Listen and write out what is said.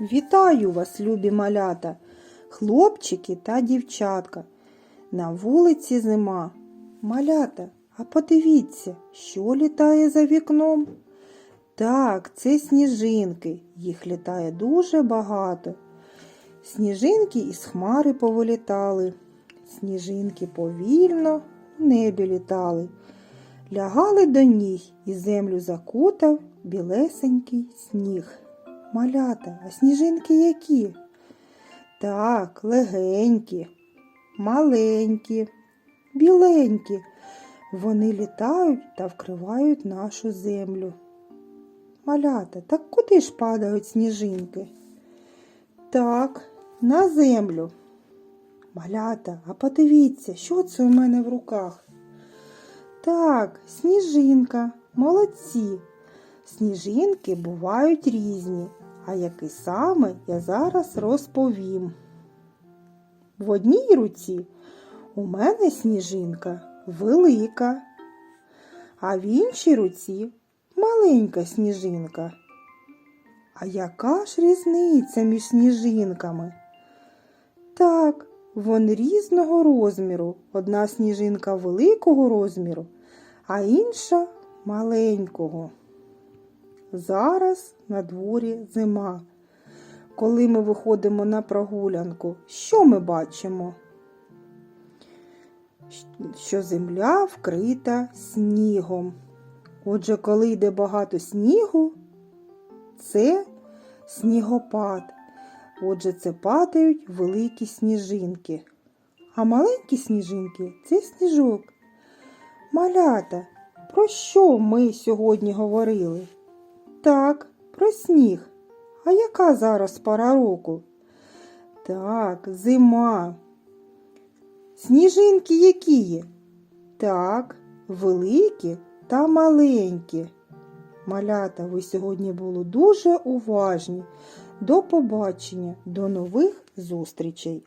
Вітаю вас, любі малята, хлопчики та дівчатка. На вулиці зима. Малята, а подивіться, що літає за вікном. Так, це сніжинки. Їх літає дуже багато. Сніжинки із хмари повилітали. Сніжинки повільно в небі літали. Лягали до ніг і землю закутав білесенький сніг. Малята, а сніжинки які? Так, легенькі, маленькі, біленькі. Вони літають та вкривають нашу землю. Малята, так куди ж падають сніжинки? Так, на землю. Малята, а подивіться, що це у мене в руках? Так, сніжинка, молодці. Сніжинки бувають різні, а які саме я зараз розповім. В одній руці у мене сніжинка велика, а в іншій руці маленька сніжинка. А яка ж різниця між сніжинками? Так, вони різного розміру. Одна сніжинка великого розміру, а інша маленького. Зараз на дворі зима. Коли ми виходимо на прогулянку, що ми бачимо? Що земля вкрита снігом. Отже, коли йде багато снігу, це снігопад. Отже, це падають великі сніжинки. А маленькі сніжинки це сніжок. Малята, про що ми сьогодні говорили? Так, про сніг. А яка зараз пора року? Так, зима. Сніжинки які є? Так, великі та маленькі. Малята, ви сьогодні були дуже уважні. До побачення, до нових зустрічей!